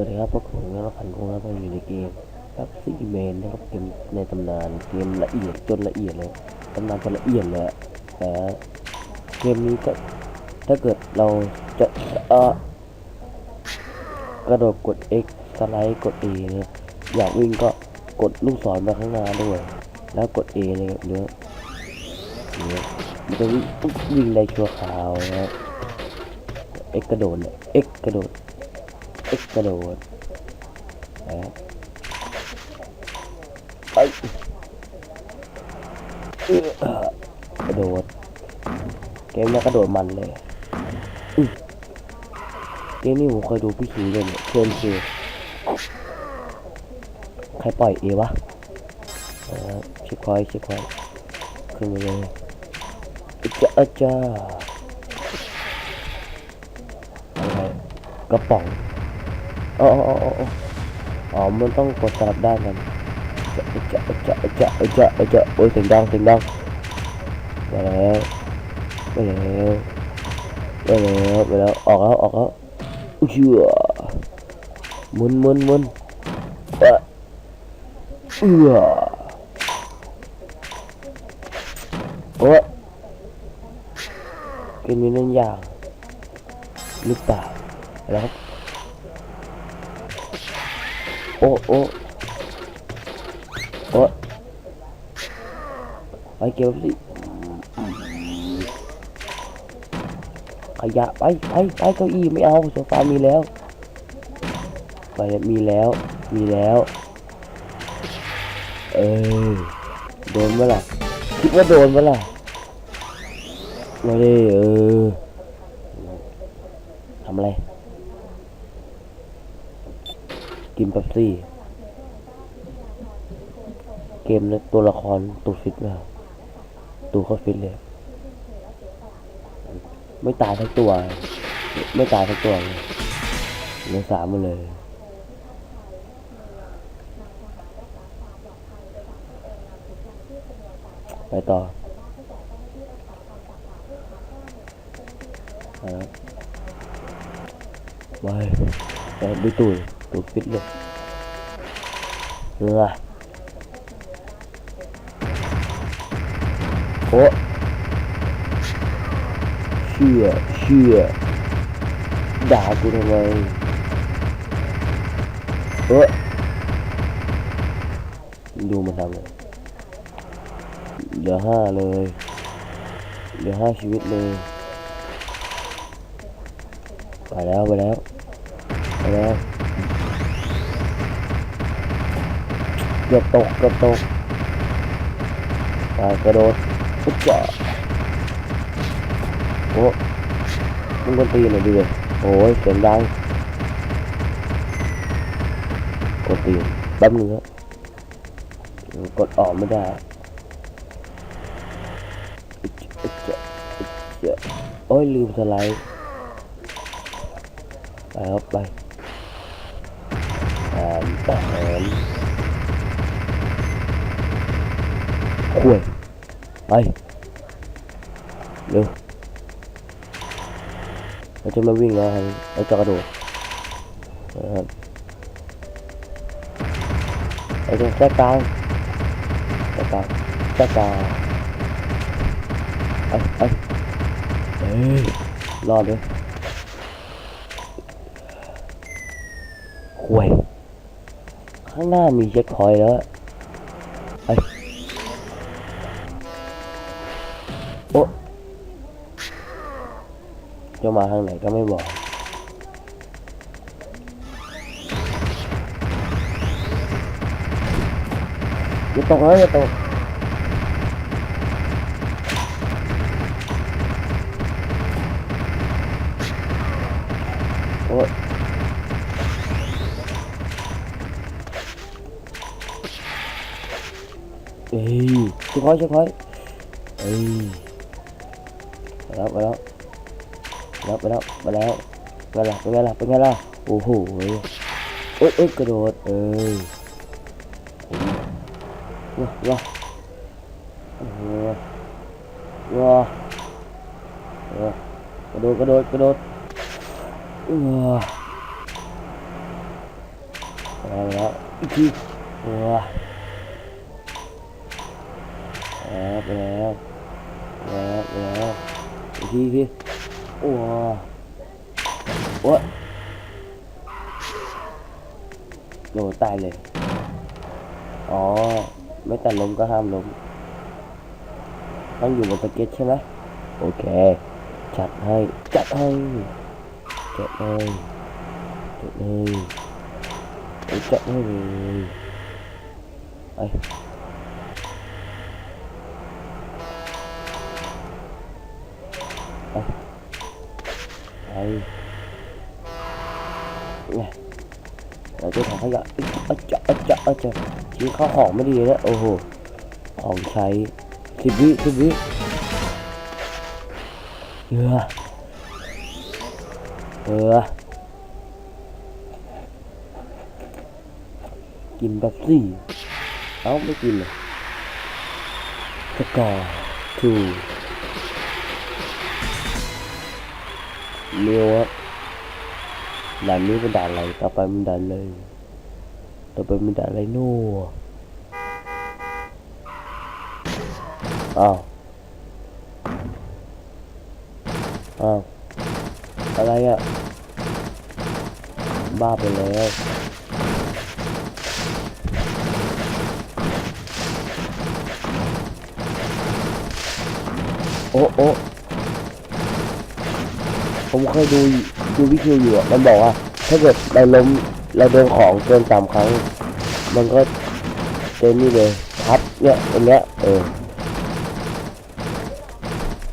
วัสดีครับพวกผมนักพันธุ์คงรับมาอยู่ในเกมครับซีเมนนะครับเกมในตำนานเกมละเอียดจนละเอียดเลยตำนานจนละเอียดเลยแต่เกมนี้ก็ถ้าเกิดเราจะเออกระโดดกด X สไลด์กด A เนี่ยอยากวิ่งก็กดลูกศรมาข้างหน้าด้วย แล้วกด A เลยครับเนื้อเนี่ยมันจะวิ่งวิ่งได้ชั่วคราวนะครับ X กระโดดเนี่ย X กระโดด X กระโดดไปกระโดด เกมนี้กระโดดมันเลยเกมนี้ผมเคยดูพี่คิงเล่นเพื่อนคือใครปล่อยเอวะนะครับเช็คพอยเช็คพอยขึ้นไปเลยอาจ้าอาจ้าอะไรกระป๋อง อ๋ออ๋ออ๋ออ๋อมันต้องกดสลับด้านกันอาจ้าอาจ้าอาจ้าอาจ้าอาจ้าโอ้ยเสียงดังเสียงดังมาแล้วมาแล้วมาแล้วมาแล้วออกแล้วออกแล้วอุ้ยเชื่อหมุนมุนมุนเอะเออโอ้ยเกมนี้นั่นยากหรือเปล่าแล้ว โอ้โอ้โอ้ไปเก็บสิขยะไปไปไปเก้าอี้ไม่เอาโซฟามีแล้วไปมีแล้วมีแล้ว เออโดนเมื่อไหร่คิดว่าโดนเมื่อไหร่มาดิเออทำอะไร กินเป๊ปซี่ เกมนะตัวละครตัวฟิตมากตัวเขาฟิตเลย ไม่ตายทั้งตัว ไม่ตายทั้งตัวเลยสามมาเลยไปต่อไปไปดูตูด ดฟิตเลยเรือโอ้เชื่อเชื่อด่ากูทำไมเออดูมันทำเลยเหลือห้าเลย เหลือห้าชีวิตเลย ไปแล้ว ไปแล้ว ไปแล้ว เกือบตกเกือบตกไปกระโดดปุ๊บจ่อโอ้มันกวนตีนหน่อยดิเลยโอ้ยเสียงดังกดตีนแป๊บนึงครับกดออกไม่ได้โอ้ยลืมสไลด์ไปครับไปแอนแอน คุยไปเร็วเราจะมาวิ่งแล้วครับเราจะกระโดดนะครับเราจะแทรกกลางแทรกกลางแทรกกลางไอ้ไอ้เอ้ยรอดเลยห่วย ข้างหน้ามีเช็คพอยต์แล้วไอ้ จะมาทางไหนก็ไม่บอก อย่าตกนะอย่าตกโอ้ยเอ้ยช่วยค่อยช่วยค่อยเอ้ยไปแล้วไปแล้ว แล้วไปแล้วไปแล้วเป็นไงล่ะเป็นไงล่ะเป็นไงล่ะโอ้โหเอ้ยเอ้ยกระโดดเอ้ยว้าว้าว้าว้ากระโดดกระโดดกระโดดเออแล้วแล้วอีกทีว้าแล้วไปแล้วแล้วแล้วอีกที โอ้โอ้ยโอ้ตายเลย อ๋อ ไม่ตัดลมก็ห้ามลมต้องอยู่บนสเก็ตใช่ไหมโอเค จัดให้ จัดให้จัดให้จัดให้โอ้จัดให้เลยไป เราจะทำให้ละอะจะอะจะอะจะทิ้งข้าวของไม่ดีนะโอ้โหของใช้สิบวิสิบวิเหือเหือกินแบบสี่เอ้าไม่กินเลยสกอร์ทูเร็วครับด่านนี้เป็นด่านอะไรต่อไปมันด่านเลย ต่อไปมันด่อะไรโน่อ้าว อ้าว อะไรอะ บ้าไปแล้วโอ้โอ้ผมเคยดูดูวิดีโออยู่อะมันบอกว่า ถ้าเกิดเราล้ม เราโดนของเกินสามครั้ง มันก็เจนนี่เลยครับเนี่ยตรงเนี้ยเออ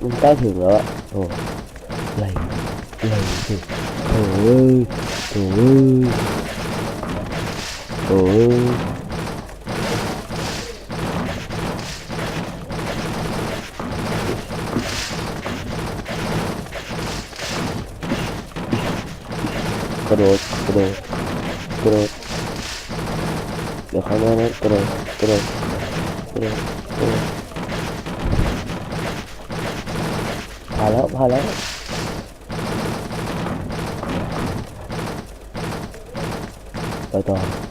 มันใกล้ถึงแล้วอะโอ้ไหลไหลสิโอ้ยโอ้ยโอ้ยกระโดดกระโดด Cross. Déjame en el cross, cross, cross, cross.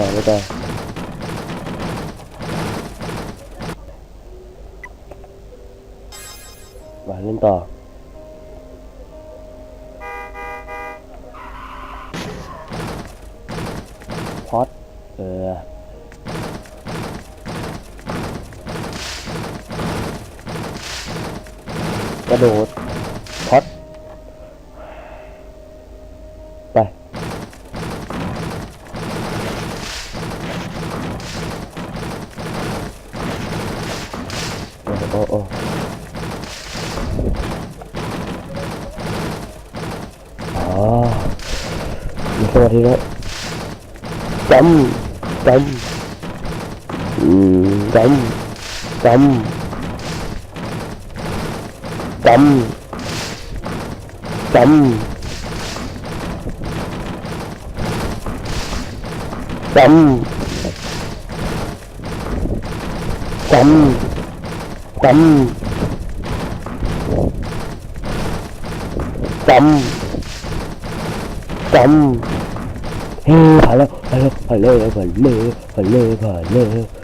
ต่อไปต่อไปต่อมาเล่นต่อพอดเออกระโดดพอด อ๋อมีสมาธิแล้วจำจำอืมจำจำจำจำจำจำจำจำ 咁，嗯，系咯，系咯，系咯，又系咯，系咯，系咯。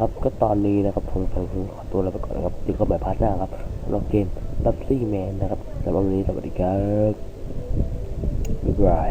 ครับ ก็ตอนนี้นะครับผมผมขอตัวลาไปก่อนนะครับติดเข้าใหม่พาร์ทหน้าครับสำหรับเกมดับซี่แมนนะครับสำหรับวันนี้สวัสดีครับบ๊ายบาย